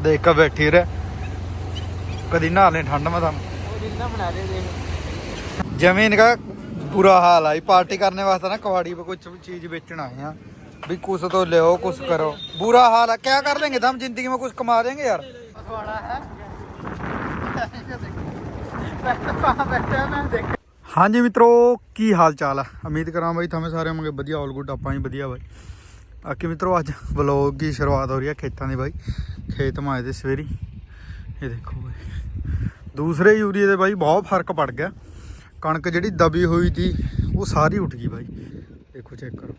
ਦੇਖ ਕੇ ਬੈਠੀ ਰਹਿ ਕਦੀ ਨਹਾ ਲੈ ਠੰਡ ਮੈਂ ਤਾਂ ਉਹ ਜਿੰਨਾ ਬਣਾ ਦੇ ਦੇਖ जमीन का बुरा हाल है पार्टी करने वास्ते ना कबाड़ी पे कुछ चीज बेचना है यहाँ भी कुछ तो ले कुछ करो बुरा हाल है क्या कर लेंगे तो हम जिंदगी में कुछ कमा देंगे यार ਫਸਵਾੜਾ ਹੈ ਕਹਾਂ ਬੈਠਾ ਮੈਂ ਦੇਖ ਹਾਂਜੀ ਮਿੱਤਰੋ ਕੀ ਹਾਲ ਚਾਲ ਹੈ ਉਮੀਦ ਕਰਾਂ ਬਾਈ ਤੁਹਾਨੂੰ ਸਾਰੇ ਹੋਵੋਗੇ ਵਧੀਆ ਆਲ ਬਾਕੀ ਆਪਾਂ ਮਿੱਤਰੋ, ਅੱਜ ਵਲੌਗ ਦੀ ਸ਼ੁਰੂਆਤ ਹੋ ਰਹੀ ਹੈ ਖੇਤਾਂ ਦੀ ਬਾਈ। ਖੇਤ ਮਾਏ ਦੇ ਸਵੇਰੀ। ਇਹ ਦੇਖੋ ਬਾਈ। ਦੂਸਰੇ ਯੂਰੀਏ ਦੇ ਬਾਈ ਬਹੁਤ ਫ਼ਰਕ ਪੜ ਗਿਆ। ਕਣਕ ਜਿਹੜੀ ਦਬੀ ਹੋਈ ਸੀ, ਉਹ ਸਾਰੀ ਉੱਠ ਗਈ ਬਾਈ। ਦੇਖੋ ਚੈੱਕ ਕਰੋ।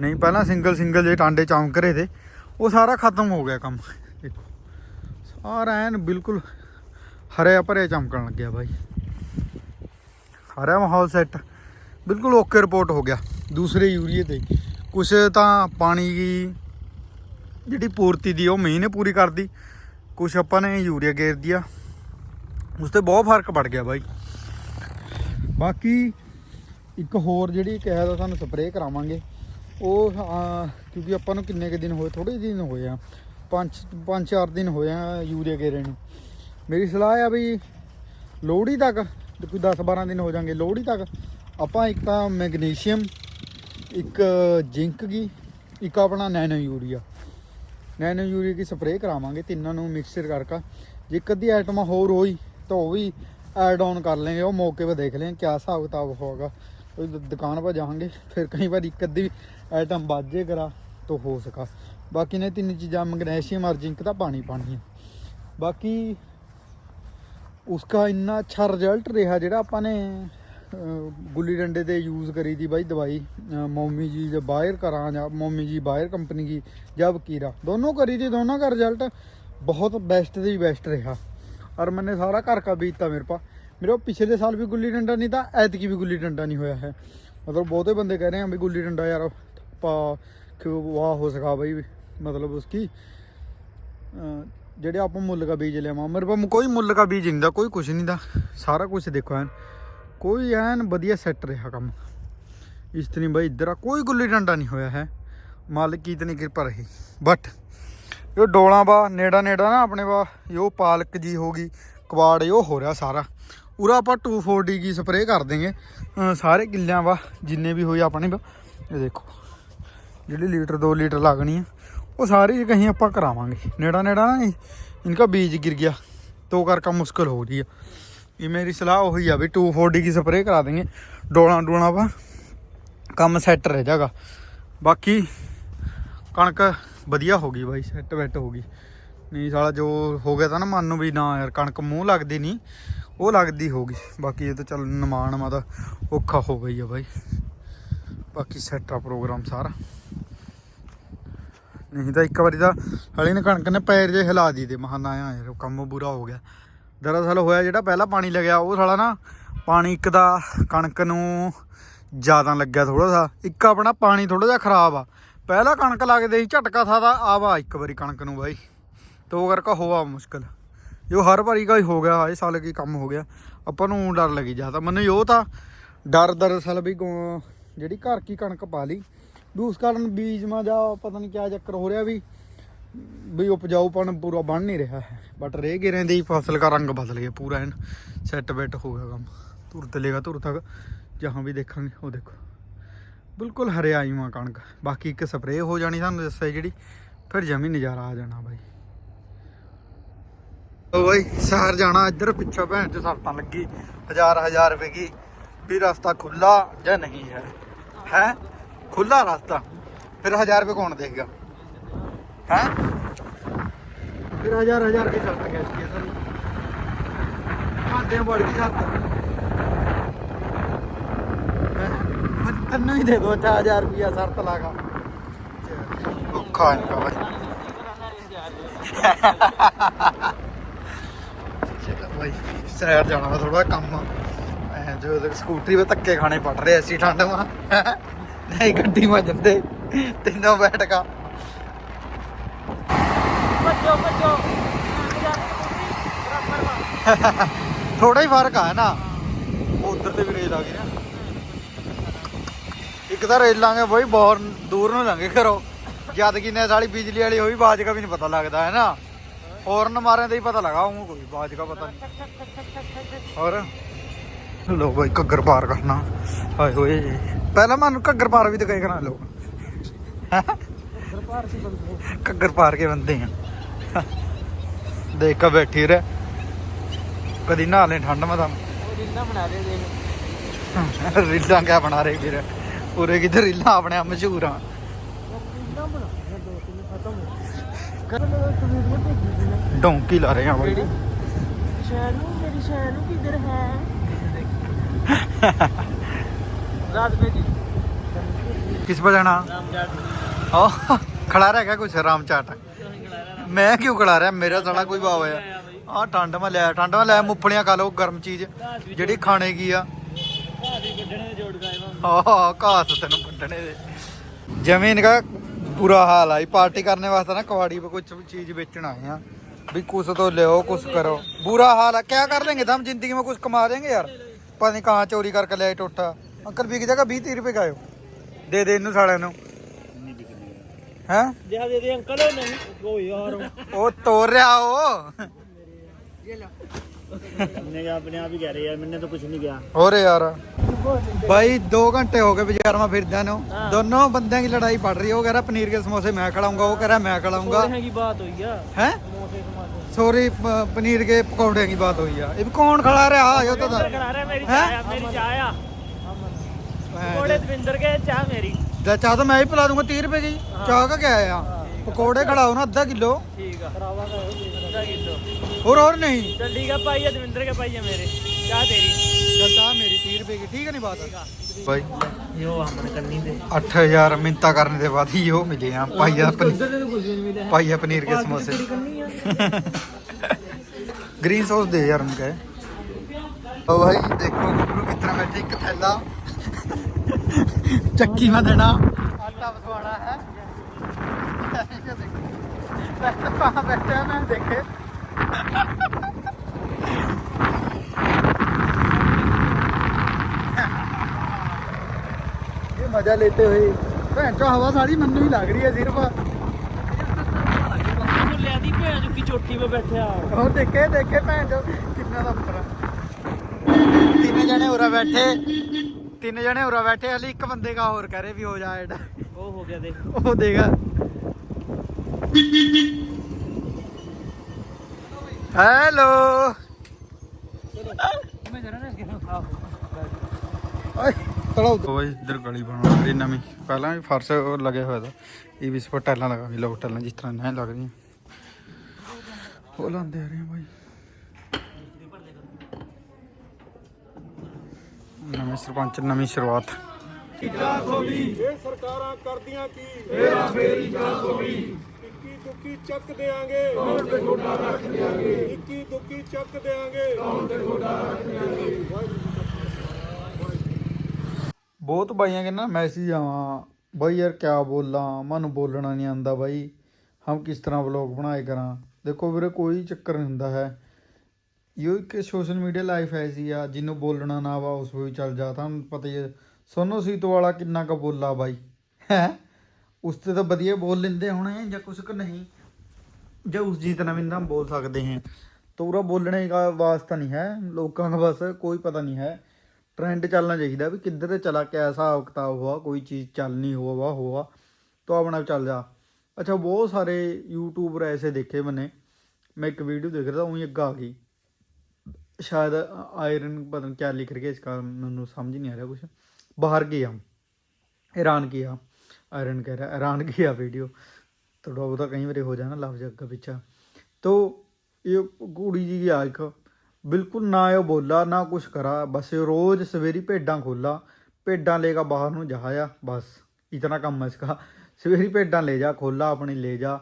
ਨਹੀਂ, ਪਹਿਲਾਂ ਸਿੰਗਲ ਸਿੰਗਲ ਜੇ ਟਾਂਡੇ ਚਮਕ ਰਹੇ ਤੇ, ਉਹ ਸਾਰਾ ਖਤਮ ਹੋ ਗਿਆ ਕੰਮ। ਦੇਖੋ। ਸਾਰਾ ਐਨ ਬਿਲਕੁਲ ਹਰਿਆ ਭਰਿਆ ਚਮਕਣ ਲੱਗਿਆ ਬਾਈ। ਹਰਿਆ ਮਾਹੌਲ ਸੈੱਟ ਬਿਲਕੁਲ ਓਕੇ ਰਿਪੋਰਟ ਹੋ ਗਿਆ ਦੂਸਰੇ ਯੂਰੀਏ ਤੇ। ਕੁਛ ਤਾਂ ਪਾਣੀ ਦੀ ਜਿਹੜੀ ਪੂਰਤੀ ਦੀ ਉਹ ਮੀਂਹ ਨੇ ਪੂਰੀ ਕਰਦੀ। ਕੁਛ ਆਪਾਂ ਨੇ ਯੂਰੀਆ ਗੇਰ ਦਿਆ। ਉਸ ਤੇ ਬਹੁਤ ਫ਼ਰਕ ਪੜ ਗਿਆ ਬਾਈ। ਬਾਕੀ ਇੱਕ ਹੋਰ ਜਿਹੜੀ ਕਿਹਾ ਤਾਂ ਤੁਹਾਨੂੰ ਸਪਰੇਅ ਕਰਾਵਾਂਗੇ। ਉਹ ਕਿਉਂਕਿ ਆਪਾਂ ਨੂੰ ਕਿੰਨੇ ਕੁ ਦਿਨ ਹੋਏ ਥੋੜੇ ਦਿਨ ਹੋਏ ਆ। ਪੰਜ ਪੰਜ, ਚਾਰ ਦਿਨ ਹੋਏ ਆ ਯੂਰੀਆ ਗੇਰੇ ਨੂੰ। ਮੇਰੀ ਸਲਾਹ ਆ ਵੀ ਲੋਹੜੀ ਤੱਕ, ਕੋਈ 10 12 ਦਿਨ ਹੋ ਜਾਣਗੇ ਲੋਹੜੀ ਤੱਕ, ਆਪਾਂ ਇੱਕ ਤਾਂ ਮੈਗਨੀਸ਼ੀਅਮ ਇੱਕ ਜ਼ਿੰਕ ਦੀ ਇੱਕ ਆਪਣਾ ਨੈਨੋ ਯੂਰੀਆ। ਨੈਨੋ ਯੂਰੀਆ ਦੀ ਸਪਰੇਅ ਕਰਾਵਾਂਗੇ, ਤਿੰਨਾਂ ਨੂੰ ਮਿਕਸਚਰ ਕਰਕੇ। ਜੇ ਇੱਕ ਅੱਧੀ ਆਈਟਮ ਹੋਰ ਹੋਈ, ਤਾਂ ਉਹ ਵੀ ਐਡ ਆਨ ਕਰ ਲੈਂਗੇ ਉਹ ਮੌਕੇ 'ਤੇ ਦੇਖ ਲੈਂਗੇ ਕਿਆ ਹਿਸਾਬ ਕਿਤਾਬ ਹੋਗਾ ਕੋਈ ਦੁਕਾਨ 'ਪਰ ਜਾਵਾਂਗੇ, ਫਿਰ ਕਈ ਵਾਰ ਇੱਕ ਅੱਧੀ ਆਈਟਮ ਵੱਧ ਕਰਾ, ਤਾਂ ਹੋ ਸਕਾ। ਬਾਕੀ ਨੇ ਤਿੰਨ ਚੀਜ਼ਾਂ, ਮੈਗਨੀਸ਼ੀਅਮ ਔਰ ਜ਼ਿੰਕ ਦਾ ਪਾਣੀ ਪਾਣੀ ਹੈ ਬਾਕੀ, ਉਸਕਾ ਇੰਨਾ ਅੱਛਾ ਰਿਜ਼ਲਟ ਰਿਹਾ ਜਿਹੜਾ ਆਪਾਂ ਨੇ ਗੁੱਲੀ ਡੰਡੇ ਤੇ ਯੂਜ਼ ਕਰੀ ਦੀ ਬਾਈ ਦਵਾਈ ਅਹ, ਮੋਮੀ ਜੀ ਦੇ ਬਾਹਰ ਕਰਾਂ ਜਾਂ ਮੋਮੀ ਜੀ ਬਾਹਰ ਕੰਪਨੀ ਦੀ ਜਾਂ ਵਕੀਰਾ ਦੋਨੋਂ ਕਰੀ ਦੀ ਦੋਨੋਂ ਦਾ ਰਿਜ਼ਲਟ ਬਹੁਤ ਬੈਸਟ ਦੀ ਬੈਸਟ ਰਿਹਾ। ਔਰ ਮੈਨੇ ਸਾਰਾ ਘਰ ਕਾ ਬੀਤਤਾ ਮੇਰੇ ਪਾ। ਮੇਰੇ ਉਹ ਪਿਛਲੇ ਸਾਲ ਵੀ ਗੁੱਲੀ ਡੰਡਾ ਨਹੀਂ ਤਾਂ ਐਤਕੀ ਵੀ ਗੁੱਲੀ ਡੰਡਾ ਨਹੀਂ ਹੋਇਆ ਹੈ। ਮਤਲਬ ਬਹੁਤੇ ਬੰਦੇ ਕਹਿ ਰਹੇ ਆ ਵੀ ਗੁੱਲੀ ਡੰਡਾ ਯਾਰ ਪਾ ਕਿਉਂ ਵਾਹ ਹੋ ਸਕਾ ਬਈ ਮਤਲਬ ਉਸकी ਜਿਹੜੇ ਆਪਾਂ ਮੁੱਲ ਦਾ ਬੀਜ ਲਿਆਵਾਂ ਮੇਰੇ ਪਾ ਕੋਈ ਮੁੱਲ ਦਾ ਬੀਜ ਨਹੀਂ ਦਾ ਕੋਈ ਕੁਛ ਨਹੀਂ ਦਾ ਸਾਰਾ ਕੁਝ ਦੇਖੋ ਐਨ। ਕੋਈ ਐਨ ਵਧੀਆ ਸੈੱਟ ਰਿਹਾ ਕੰਮ। ਇਸ ਤਰ੍ਹਾਂ ਬਈ ਇੱਧਰ ਆ, ਕੋਈ ਗੁੱਲੀ ਡੰਡਾ ਨਹੀਂ ਹੋਇਆ ਹੈ। ਮਾਲਕ ਕੀ ਇਤਨੀ ਕਿਰਪਾ ਰਹੀ। ਬਟ ਇਹ ਡੋਲਾਂ ਬਾ ਨੇੜਾ ਨੇੜਾ ਨਾ ਆਪਣੇ ਬਾ ਇਹ ਪਾਲਕ ਜੀ ਹੋ ਗਈ ਕਵਾੜ ਇਹ ਹੋ ਰਿਹਾ ਸਾਰਾ। ਉਰਾ ਆਪਾਂ 240 ਕੀ ਸਪਰੇਅ ਕਰ ਦੇਂਗੇ। ਸਾਰੇ ਕਿੱਲਿਆਂ ਵਾ, ਜਿੰਨੇ ਵੀ ਹੋਏ ਆਪਣੇ ਵਾ, ਇਹ ਦੇਖੋ। ਜਿਹੜੀ ਲੀਟਰ 2 ਲੀਟਰ ਲੱਗਣੀ ਆ, ਉਹ ਸਾਰੀ ਕਹੀਂ ਆਪਾਂ ਕਰਾਵਾਂਗੇ। ਨੇੜਾ ਨੇੜਾ ਨਾ ਇਨਕਾ ਬੀਜ ਗਿਰ ਗਿਆ। ਤੋ ਕਰ ਕੰਮ ਮੁਸ਼ਕਲ ਹੋ ਰਹੀ ਆ। ਇਹ ਮੇਰੀ ਸਲਾਹ ਉਹੀ ਆ ਵੀ 240 ਕੀ ਸਪਰੇਅ ਕਰਾ ਦੇਂਗੇ ਡੋਲਾ ਡੋਲਾਂ ਵਾ ਕੰਮ ਸੈੱਟ ਰਹਿ ਜਾਗਾ। ਬਾਕੀ ਕਣਕ ਵਧੀਆ ਹੋ ਗਈ ਬਾਈ ਸੈੱਟ ਵੈਟ ਹੋ ਗਈ। ਨਹੀਂ ਸਾਲਾ ਜੋ ਹੋ ਗਿਆ ਤਾਂ ਨਾ ਮਨ ਨੂੰ ਵੀ ਨਾ ਯਾਰ ਕਣਕ ਮੂੰਹ ਲੱਗਦੀ ਨਹੀਂ, ਉਹ ਲੱਗਦੀ ਹੋ ਗਈ। ਬਾਕੀ ਇਹ ਤਾਂ ਚੱਲ ਨਮਾਨ ਮਾ ਤਾਂ ਔਖਾ ਹੋ ਗਈ ਆ ਬਾਈ। ਬਾਕੀ ਸੈੱਟ ਆ ਪ੍ਰੋਗਰਾਮ ਸਾਰਾ। ਨਹੀਂ ਤਾਂ ਇੱਕ ਵਾਰੀ ਤਾਂ ਹਲੇ ਨੇ ਕਣਕ ਨੇ ਪੈਰ ਜੇ ਹਿਲਾ ਦੀ ਤੇ ਮਹਾਨਾ ਆ ਯਾਰ, ਕੰਮ ਬੁਰਾ ਹੋ ਗਿਆ। ਦਰਅਸਲ ਹੋਇਆ ਜਿਹੜਾ ਪਹਿਲਾਂ ਪਾਣੀ ਲੱਗਿਆ ਉਹ ਸਾਲਾ ਨਾ ਪਾਣੀ ਇੱਕ ਦਾ ਕਣਕ ਨੂੰ ਜ਼ਿਆਦਾ ਲੱਗਿਆ ਥੋੜਾ ਸਾ। ਇੱਕ ਆਪਣਾ ਪਾਣੀ ਥੋੜਾ ਜਿਹਾ ਖਰਾਬ ਆ। ਪਹਿਲਾਂ ਕਣਕ ਲੱਗਦੇ ਸੀ, ਝਟਕਾ ਥਾ ਦਾ ਆਵਾ ਇੱਕ ਵਾਰੀ ਕਣਕ ਨੂੰ ਬਾਈ। ਤੋ ਕਰਕੇ ਹੋਆ ਮੁਸ਼ਕਲ। ਜੋ ਹਰ ਵਾਰੀ ਕਾ ਹੀ ਹੋ ਗਿਆ ਇਹ ਸਾਲ ਕੀ ਕੰਮ ਹੋ ਗਿਆ। ਆਪਾਂ ਨੂੰ ਡਰ ਲੱਗੀ ਜਾਂਦਾ ਮੈਨੂੰ ਉਹ ਤਾਂ ਡਰ ਦਰਅਸਲ ਵੀ ਗੋ- ਜਿਹੜੀ ਘਰ ਕੀ ਕਣਕ ਪਾ ਲਈ। ਦੂਸ ਕਾਰਨ ਬੀਜ ਮਾ ਜਾ ਪਤਾ ਨਹੀਂ ਕਿਆ ਚੱਕਰ ਹੋ ਰਿਹਾ ਵੀ ਵੀ ਉਪਜਾਊਪਣ ਪੂਰਾ ਬਣ ਨਹੀਂ ਰਿਹਾ ਹੈ। ਬਟ ਰੇ ਗਿਰਾਂ ਦੀ ਫਸਲ ਦਾ ਰੰਗ ਬਦਲ ਗਿਆ, ਪੂਰਾ ਐਨ ਸੈੱਟ ਬੈਟ ਹੋ ਗਿਆ ਕੰਮ। ਧੁਰ ਤਲੇਗਾ ਧੁਰ ਤੱਕ, ਜਹਾਂ ਵੀ ਦੇਖਾਂਗੇ, ਉਹ ਦੇਖੋ। ਬਿਲਕੁਲ ਹਰਿਆਈ ਮਾ ਕਣਕ। ਬਾਕੀ ਇੱਕ ਸਪਰੇਅ ਹੋ ਜਾਣੀ ਤੁਹਾਨੂੰ ਦੱਸਿਆ ਜਿਹੜੀ, ਫਿਰ ਜਮੀ ਨਜ਼ਾਰਾ ਆ ਜਾਣਾ ਬਾਈ। ਉਹ ਬਾਈ, ਸ਼ਹਿਰ ਜਾਣਾ, ਇੱਧਰ ਪਿੱਛੇ ਭੈਣ ਚ ਸਰਤਾਂ ਲੱਗੀ, ਹਜ਼ਾਰ ਹਜ਼ਾਰ ਰੁਪਏ ਕੀ, ਵੀ ਰਸਤਾ ਖੁੱਲਾ ਜਾਂ ਨਹੀਂ ਹੈ? ਹੈ? ਖੁੱਲਾ ਰਸਤਾ। ਫਿਰ ਹਜ਼ਾਰ ਰੁਪਏ ਕੌਣ ਦੇਗਾ ਹੈ? ਫਿਰ ਹਜ਼ਾਰ ਹਜ਼ਾਰ ਕੇ ਸ਼ਰਤ ਗੈਸ ਕੀ ਸਰ ਘਾਟੇ ਬੜ ਗਈ ਸ਼ਰਤ ਮੈਂ ਤੈਨੂੰ ਹੀ ਦੇ ਦੋ 4000 ਰੁਪਿਆ ਸ਼ਰਤ ਲਾਗਾ ਔਖਾ ਇਨਕਾ ਬਾਈ ਚਲੋ ਬਾਈ ਸ਼ਹਿਰ ਜਾਣਾ ਵਾ ਥੋੜਾ ਕੰਮ ਐ ਜੋ ਸਕੂਟਰੀ 'ਤੇ ਧੱਕੇ ਖਾਣੇ ਪੜ ਰਹੇ ਸੀ ਠੰਡ ਮਾ ਨਹੀਂ ਗੱਡੀ ਮਾ ਜੰਦੇ ਤਿੰਨੋਂ ਬੈਠ ਕਾ ਥੋੜਾ ਹੀ ਫ਼ਰਕ ਆ ਨਾ। ਉਧਰ ਤੇ ਵੀ ਰੇਲ ਆ ਗਈ ਨਾ। ਇੱਕ ਤਾਂ ਰੇਲ ਲਾਂਗੇ ਬਈ ਬਹੁਤ ਦੂਰ ਨੂੰ ਲੰਘੇ ਘਰੋਂ। ਜਦ ਕਿ ਨੇ ਸਾਲੀ ਬਿਜਲੀ ਵਾਲੀ ਹੋਈ ਬਾਜ ਕਾ ਵੀ ਨਹੀਂ ਪਤਾ ਲੱਗਦਾ, ਹੈ ਨਾ। ਹੋਰਨ ਮਾਰਿਆਂ ਤੇ ਹੀ ਪਤਾ ਲਗਾ, ਉਹ ਕੋਈ ਬਾਜ ਕਾ ਪਤਾ ਨਹੀਂ ਹੋਰ? ਲੋ ਬਈ, ਘੱਗਰ ਪਾਰ ਕਰਨਾ। ਹਾਏ ਹੋਏ। ਪਹਿਲਾਂ ਮੈਨੂੰ ਘੱਗਰ ਪਾਰ ਵੀ ਦਿਖਾਏ ਕਰਾ ਲੋ ਘੱਗਰ ਬੰਦੇ ਪਾਰ ਕੇ ਬੰਦੇ ਆ? ਦੇਖ ਕੇ ਬੈਠੀ ਰਹਿ। ਕਦੀ ਨਹਾ ਲੈ ਠੰਡ ਮਾ ਤਾਂ। ਰੀਲਾਂ ਬਣਾ ਰਹੇ ਦੇਖ ਰੀਲਾਂ ਕਿਆ ਬਣਾ ਰਹੇ ਵੀਰ? ਉਰੇ ਕਿਧਰ ਰੀਲਾਂ ਆਪਣੇ ਆ ਮਸ਼ਹੂਰ ਆ। ਰੀਲਾਂ ਲਾ ਰਹੇ ਆ ਬਾਈ। ਸ਼ਾਨੂ ਮੇਰੀ ਸ਼ਾਨੂ ਕਿਧਰ ਹੈ ਰਾਤ ਭੇਜੀ ਕਿਸ ਪਰ ਜਾਣਾ? ਰਾਮ ਖੜਾ ਰਹਿ ਗਿਆ ਕੁਛ, ਰਾਮ ਚਾਟ। ਮੈਂ ਕਿਉਂ ਕਲਾ ਰਿਹਾ? ਮੇਰਾ ਸਾਲਾ ਕੋਈ ਬਾਵ ਆ ਆ ਠੰਡ ਮੈਂ ਲੈ ਠੰਡ ਮੈਂ ਲੈ, ਮੁੱਫਲੀਆਂ ਖਾ ਲਓ, ਗਰਮ ਚੀਜ਼। ਜਿਹੜੀ ਖਾਣੇ ਕੀ ਆ? ਆਹ ਜ਼ਮੀਨ ਦਾ। ਬੁਰਾ ਹਾਲ ਆ। ਪਾਰਟੀ ਕਰਨ ਵਾਸਤੇ ਨਾ ਕਵਾੜੀ 'ਤੇ ਕੁਝ ਚੀਜ਼ ਵੇਚਣ ਆਏ ਆ। ਵੀ ਕੁਛ ਤੋਂ ਲਿਓ, ਕੁਛ ਕਰੋ। ਬੁਰਾ ਹਾਲ ਆ। ਕਿਆ ਕਰ ਲੈਂਗੇ ਤਾਂ? ਜ਼ਿੰਦਗੀ ਮੇ ਕੁਛ ਕਮਾ ਲੈਂਗੇ ਯਾਰ। ਪਤਾ ਨਹੀਂ ਕਾਂ ਚੋਰੀ ਕਰਕੇ ਲਿਆਏ ਟੋਟਾ। ਅੰਕਲ ਵੀ ਕਿ ਜਗ੍ਹਾ 20 30 ਰੁਪਏ ਗਾਇਓ ਦੇ ਦੇ ਇਹਨੂੰ ਸਾਲਿਆਂ ਨੂੰ। हाँ? हैं? दे दे अंकल ओ नहीं ओ यार ओ तोड़ रहा हो। ये लो मैंने अपने आप ही कह रहे यार मैंने तो कुछ नहीं किया और यार। भाई दो घंटे हो गए बाज़ार में फिर हाँ। दोनों बंदे की लड़ाई पड़ रही है। वो कह रहा पनीर के समोसे मैं खड़ा वो कह रहा मैं खिलाऊँगा बात हुई है? सॉरी पनीर के पकौड़े की बात हुई है कौन खड़ा रहा? है तो मेरी चाय मेरी चाय के चाय मेरी। ਦਾ ਚਾਹ ਤਾਂ ਮੈਂ ਹੀ ਪਿਲਾ ਦੂੰਗਾ 30 ਰੁਪਏ ਦੀ। ਚਾਹ ਕਾ ਕਿਆ ਆ? ਪਕੌੜੇ ਖੜਾਓ ਨਾ ਅੱਧਾ ਕਿਲੋ। ਠੀਕ ਆ। ਕਰਾਵਾਂਗਾ ਅੱਧਾ ਹੋਰ ਹੋਰ ਨਹੀਂ। ਚਲ ਠੀਕ ਭਾਈ ਆ ਦਵਿੰਦਰ ਕੇ ਭਾਈ ਆ ਮੇਰੇ। ਚਾਹ ਤੇਰੀ। ਚਲ ਚਾਹ ਮੇਰੀ 30 ਰੁਪਏ ਦੀ। ਠੀਕ ਨਹੀਂ ਬਾਤ? ਭਾਈ। ਯੋ ਹਮਨ ਕਰਨੀ ਦੇ। 8000 ਮਿੰਤਾ ਕਰਨ ਦੇ ਬਾਅਦ ਹੀ ਉਹ ਮਿਲੇ ਆ। ਭਾਈਆ ਭਾਈਆ ਪਨੀਰ। ਕੇ ਸਮੋਸੇ। ਗ੍ਰੀਨ ਸੌਸ ਦੇ ਯਾਰ ਨੂੰ ਕਹੇ। ਉਹ ਭਾਈ ਦੇਖੋ ਗੁਰੂ ਕਿਤਨਾ ਬੈਠੇ ਚੱਕੀ ਵਧਣਾ ਆਟਾ ਵਸਵਾਣਾ ਹੈ। ਮੈਂ ਦੇਖੇ ਇਹ ਮਜ਼ਾ ਲੈਤੇ ਹੋਏ। ਭੈਣ ਚੋ ਹਵਾ ਸਾਰੀ ਮੈਨੂੰ ਹੀ ਲੱਗ ਰਹੀ ਹੈ ਸਿਰਫ। ਲਿਆ ਦੀ ਭੈਣ ਜੋ ਚੋਟੀ 'ਤੇ ਬੈਠਿਆ ਹੋਰ ਦੇਖੇ ਦੇਖੇ ਭੈਣ ਚੋ ਕਿੰਨਾ ਦਾ ਫ਼ਰਕ ਤਿੰਨ ਜਣੇ ਉਰਾ ਬੈਠੇ। ਤਿੰਨ ਜਣੇ ਉਰਾ ਬੈਠੇ ਹਲੇ ਇੱਕ ਬੰਦੇ ਦਾ ਹੋਰ ਕਰੇ ਵੀ ਹੋ ਜਾ ਐਡ। ਉਹ ਹੋ ਗਿਆ ਦੇਖ। ਉਹ ਦੇਗਾ ਹੈਲੋ। ਮੈਂ ਜਰਾ ਨਾ ਆਹੋ ਓਏ ਤੜਾਓ। ਓਏ ਇਧਰ ਗਲੀ ਬਣਾ ਰਹੀ ਨਵੀਂ। ਪਹਿਲਾਂ ਵੀ ਫਰਸ਼ ਉਹ ਲੱਗਿਆ ਹੋਇਆ ਦਾ ਇਹ ਵੀ ਇਸ ਪਰ ਟੈਲਾਂ ਲਗਾ ਵੀ ਲੋਕ ਟੈਲਾਂ ਜਿਸ ਤਰ੍ਹਾਂ ਨਹੀਂ ਲੱਗਦੀਆਂ ਉਹ ਲਾਉਂਦੇ ਆ ਰਹੇ ਆ ਬਾਈ ਨਵੇਂ ਸਰਪੰਚ ਨਵੀਂ ਸ਼ੁਰੂਆਤ। ਇਹ ਸਰਕਾਰਾਂ ਕਰਦੀਆਂ ਕੀ? ਫੇਰਾ ਫੇਰੀ ਜਾ ਸੋਈ ਇੱਕੀ ਦੁੱਕੀ ਚੱਕ ਦੇਾਂਗੇ ਕੌਣ ਤੇ ਗੋਡਾ ਰੱਖ ਦਿਆਂਗੇ? ਇੱਕੀ ਦੁੱਕੀ ਚੱਕ ਦੇਾਂਗੇ ਕੌਣ ਤੇ ਬਹੁਤ ਬਾਈਆਂ ਕੇ ਨਾ ਮੈਸੇਜ ਆਵਾਂ ਬਾਈ ਯਾਰ ਕਿਆ ਬੋਲਾਂ? ਮੈਨੂੰ ਬੋਲਣਾ ਨਹੀਂ ਆਂਦਾ ਬਾਈ। ਹਮ ਕਿਸ ਤਰ੍ਹਾਂ ਵਲੌਗ ਬਣਾਏ ਕਰਾਂ? ਦੇਖੋ ਵੀਰੇ ਕੋਈ ਚੱਕਰ ਨਹੀਂ ਹੁੰਦਾ ਹੈ। ਇਹ ਇੱਕ ਸੋਸ਼ਲ ਮੀਡੀਆ ਲਾਈਫ ਐਸੀ ਆ ਜਿਹਨੂੰ ਬੋਲਣਾ ਨਾ ਆਵਾ ਉਸ ਵੀ ਚੱਲ ਜਾ ਤੁਹਾਨੂੰ ਪਤਾ ਹੀ ਹੈ ਸੋਨੋ ਸੀਤੋ ਵਾਲਾ ਕਿੰਨਾ ਕੁ ਬੋਲਾ ਬਾਈ ਹੈ ਉਸ ਤੇ ਤਾਂ ਵਧੀਆ ਬੋਲ ਲੈਂਦੇ ਹੋਣੇ ਜਾਂ ਕੁਛ ਕੁ ਨਹੀਂ ਜਾਂ ਉਸ ਜੀਤ ਨਾਲ ਵੀ ਨਾ ਬੋਲ ਸਕਦੇ हैं तो पूरा बोलने का वास्ता नहीं है लोगों का बस कोई पता नहीं है ट्रेंड चलना चाहिए भी किधर से चला क्या हिसाब किताब हुआ कोई चीज़ चलनी हुआ हुआ हुआ तो अपना चल जा अच्छा बहुत सारे यूट्यूबर ऐसे देखे मैंने मैं एक वीडियो देख रहा था वहीं अग्गा आ गई शायद आयरन पता नहीं क्या लिख रही है इसका मैंने समझ नहीं आ रहा कुछ बाहर गया ईरान किया आयरन कह रहा ईरान किया वीडियो थोड़ा बहुता कई बार हो जाना लफ्ज अग्गा पिछा तो ये कुड़ी जी गया एक बिल्कुल ना ये बोला ना कुछ करा बस ये रोज सवेरी भेडा खोला भेडा लेगा बाहर ਨੂੰ ਜਾਇਆ ਬਸ ਇਤਨਾ ਕੰਮ ਹੈ ਇਸਕਾ ਸਵੇਰੀ ਭੇਡਾਂ ਲੈ ਜਾ ਖੋਲਾ ਆਪਣੀ ਲੈ ਜਾ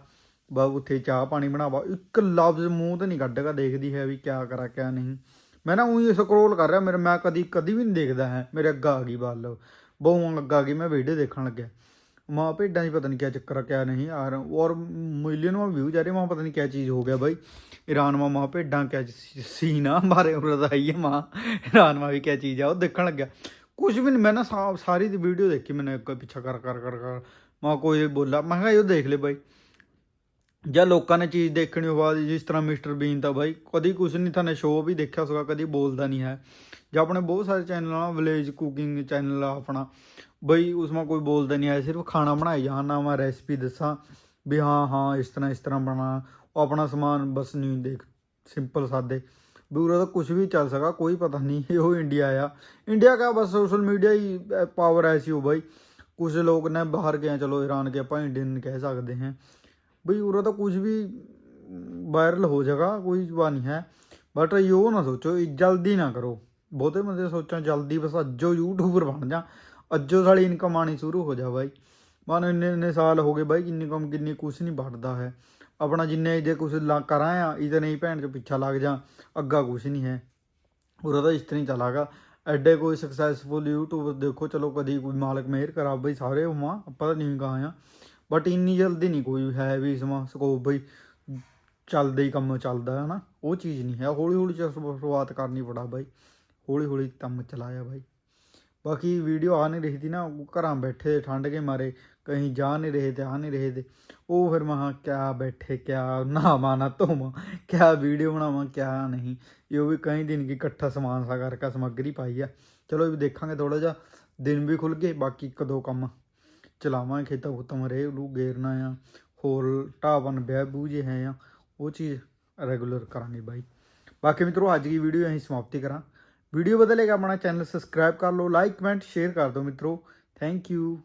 ਬਾ ਉੱਥੇ ਚਾਹ ਪਾਣੀ ਬਣਾਵਾ। ਇੱਕ ਲਫ਼ਜ਼ ਮੂੰਹ ਤੇ ਨਹੀਂ ਕੱਢ ਕੇ ਦੇਖਦੀ ਹੈ ਵੀ ਕਿਆ ਕਰਾ, ਕਿਆ ਨਹੀਂ। ਮੈਂ ਨਾ ਉਹੀ ਸਕਰੋਲ ਕਰ ਰਿਹਾ, ਮੇਰੇ ਮੈਂ ਕਦੀ ਕਦੀ ਵੀ ਨਹੀਂ ਦੇਖਦਾ ਹੈ। ਮੇਰੇ ਅੱਗਾ ਆ ਗਈ ਬਾਲ ਬਹੁ ਬਹੁਣ ਲੱਗਾ ਕਿ ਮੈਂ ਵੀਡੀਓ ਦੇਖਣ ਲੱਗਿਆ। ਮਾਂ ਭੇਡਾਂ ਦੀ ਪਤਾ ਨਹੀਂ ਕਿਆ ਚੱਕਰ ਆ, ਕਿਆ ਨਹੀਂ। ਆ ਔਰ ਮਿਲੀਅਨ ਵਾ ਵਿਊ ਜਾ ਰਹੇ। ਮਾਂ ਪਤਾ ਨਹੀਂ ਕਿਆ ਚੀਜ਼ ਹੋ ਗਿਆ ਬਾਈ। ਈਰਾਨ ਮਾ ਮਾਂ ਭੇਡਾਂ, ਕਿਆ ਸੀਨ ਆ। ਬਾਰੇ ਉਰਦ ਆਈ ਹੈ ਮਾਂ। ਈਰਾਨ ਮਾ ਵੀ ਕਿਆ ਚੀਜ਼ ਆ, ਉਹ ਦੇਖਣ ਲੱਗਿਆ। ਕੁਝ ਵੀ ਨਹੀਂ, ਮੈਂ ਨਾ ਸਾਰੀ ਦੀ ਵੀਡੀਓ ਦੇਖੀ। ਮੈਨੂੰ ਮੈਨੇ ਪਿੱਛਾ ਕਰ ਕਰ ਕਰ ਕਰ। ਮਾਂ ਕੋਈ ਬੋਲਾ ਮੈਂ ਕਿਹਾ ਇਹ ਦੇਖ ਲੈ ਬਾਈ। ਜਾਂ ਲੋਕਾਂ ਨੇ ਚੀਜ਼ ਦੇਖਣੀ ਹੋਵੇ ਜਿਸ ਤਰ੍ਹਾਂ ਮਿਸਟਰ ਬੀਨ ਤਾਂ ਬਾਈ, ਕਦੀ ਕੁਝ ਨਹੀਂ ਤੁਹਾਨੂੰ ਸ਼ੋਅ ਵੀ ਦੇਖਿਆ ਹੋਗਾ ਕਦੀ ਬੋਲਦਾ ਨਹੀਂ ਹੈ। ਜਾਂ ਆਪਣੇ ਬਹੁਤ ਸਾਰੇ ਚੈਨਲ ਆ ਵਿਲੇਜ ਕੁਕਿੰਗ ਚੈਨਲ ਆ ਆਪਣਾ, ਬਈ ਉਸਮਾ ਕੋਈ ਬੋਲਦਾ ਨਹੀਂ ਆਇਆ ਸਿਰਫ ਖਾਣਾ ਬਣਾਈ ਜਾਣਾ ਮੈਂ ਰੈਸਪੀ ਦੱਸਾਂ, ਵੀ ਹਾਂ ਹਾਂ, ਇਸ ਤਰ੍ਹਾਂ ਇਸ ਤਰ੍ਹਾਂ ਬਣਾ, ਉਹ ਆਪਣਾ ਸਮਾਨ ਬਸ ਨਹੀਂ ਦੇਖ ਸਿੰਪਲ ਸਾਦੇ। ਬੂਰਾ ਤਾਂ ਕੁਝ ਵੀ ਚੱਲ ਸਕਾ ਕੋਈ ਪਤਾ ਨਹੀਂ ਇਹੋ ਇੰਡੀਆ ਆ। ਇੰਡੀਆ ਦਾ ਬਸ ਸੋਸ਼ਲ ਮੀਡੀਆ ਹੀ ਪਾਵਰ ਐਸੀ ਹੋ ਬਾਈ। ਕੁਝ ਲੋਕ ਨੇ ਬਾਹਰ ਗਏ ਚਲੋ ਈਰਾਨ ਕੇ ਆਪਾਂ ਇੰਡੀਅਨ ਕਹਿ ਸਕਦੇ ਹਾਂ। ਬਈ ਉਰੇ ਤਾਂ ਕੁਝ ਵੀ ਵਾਇਰਲ ਹੋ ਜਾਏਗਾ, ਕੋਈ ਜਵਾ ਨਹੀਂ ਹੈ। ਬਟ ਯੋ ਨਾ ਸੋਚੋ ਜਲਦੀ ਨਾ ਕਰੋ। ਬਹੁਤੇ ਬੰਦੇ ਸੋਚਾਂ ਜਲਦੀ ਬਸ ਅੱਜੋ ਯੂਟਿਊਬਰ ਬਣ ਜਾ। ਅੱਜੋ ਸਾਲੀ ਇਨਕਮ ਆਣੀ ਸ਼ੁਰੂ ਹੋ ਜਾ ਬਾਈ। ਮਨ ਇੰਨੇ ਇੰਨੇ ਸਾਲ ਹੋ ਗਏ ਬਾਈ, ਕਿੰਨੀ ਇਨਕਮ ਕਿੰਨੀ ਕੁਛ ਨਹੀਂ ਵੱਧਦਾ ਹੈ। ਆਪਣਾ ਜਿੰਨੇ ਜੇ ਕੁਛ ਲਾ ਕਰਾਂ ਆ ਇਹਦੇ ਨਹੀਂ ਭੈਣ ਚ ਪਿੱਛਾ ਲੱਗ ਜਾ, ਅੱਗਾ ਕੁਛ ਨਹੀਂ ਹੈ। ਉਰਾ ਤਾਂ ਇਸ ਤਰ੍ਹਾਂ ਹੀ ਚਲਾਗਾ ਐਡੇ ਕੋਈ ਸਕਸੈਸਫੁਲ ਯੂਟਿਊਬਰ ਦੇਖੋ, ਚਲੋ ਕਦੀ ਕੋਈ ਮਾਲਕ ਮਿਹਰ ਕਰਾ ਬਈ ਸਾਰੇ ਹੁਮਾ ਆਪਾਂ ਤਾਂ ਨਹੀਂ ਗਾਂ ਆ। ਬਟ ਇੰਨੀ ਜਲਦੀ ਨਹੀਂ ਕੋਈ ਹੈ ਵੀ ਸਮਾਂ ਸਕੋਪ ਬਈ ਚੱਲਦੇ ਹੀ ਕੰਮ ਚੱਲਦਾ ਹੈ ਨਾ ਉਹ ਚੀਜ਼ ਨਹੀਂ ਹੈ। ਹੌਲੀ ਹੌਲੀ ਸ਼ੁਰੂਆਤ ਕਰਨੀ ਪੜਾ ਬਾਈ। ਹੌਲੀ ਹੌਲੀ ਕੰਮ ਚਲਾਇਆ ਬਾਈ। ਬਾਕੀ ਵੀਡੀਓ ਆ ਨਹੀਂ ਰਹੀਦੀ ਨਾ, ਘਰਾਂ ਬੈਠੇ ਠੰਡ ਕੇ ਮਾਰੇ, ਕਹੀਂ ਜਾ ਨਹੀਂ ਰਹੇ ਤੇ ਆ ਨਹੀਂ ਰਹੇ ਤੇ। ਉਹ ਫਿਰ ਮਹਾ ਕਿਆ ਬੈਠੇ, ਕਿਆ ਨਹਾਵਾ ਨਾ ਧੋਵਾ, ਕਿਆ ਵੀਡੀਓ ਬਣਾਵਾਂ, ਕਿਆ ਨਹੀਂ। ਇਹ ਵੀ ਕਈ ਦਿਨ ਕੀ ਇਕੱਠਾ ਸਮਾਨ ਸਾ ਕਰਕੇ ਸਮੱਗਰੀ ਪਾਈ ਆ। ਚਲੋ ਵੀ ਦੇਖਾਂਗੇ ਥੋੜਾ ਜਿਹਾ, ਦਿਨ ਵੀ ਖੁੱਲ ਗਏ, ਬਾਕੀ ਇੱਕ ਦੋ ਕੰਮ ਚਲਾਵਾਂਗੇ ਖੇਤਾਂ ਖੁੱਤਾਂ ਰੇ ਲੂ ਗੇਰਨਾ ਆ, ਹੋਰ ਢਾਬਨ ਵਿਆਹ ਬੂਝੇ ਹੈ ਆ, ਉਹ ਚੀਜ਼ ਰੈਗੂਲਰ ਕਰਾਂਗੇ ਬਾਈ। ਬਾਕੀ ਮਿੱਤਰੋ, ਅੱਜ ਦੀ ਵੀਡੀਓ ਅਸੀਂ ਸਮਾਪਤੀ ਕਰਾਂ। ਵੀਡੀਓ ਬਦਲੇਗਾ ਆਪਣਾ ਚੈਨਲ ਸਬਸਕ੍ਰਾਈਬ ਕਰ ਲਓ, ਲਾਈਕ, ਕਮੈਂਟ, ਸ਼ੇਅਰ ਕਰ ਦਿਓ ਮਿੱਤਰੋ। Thank you.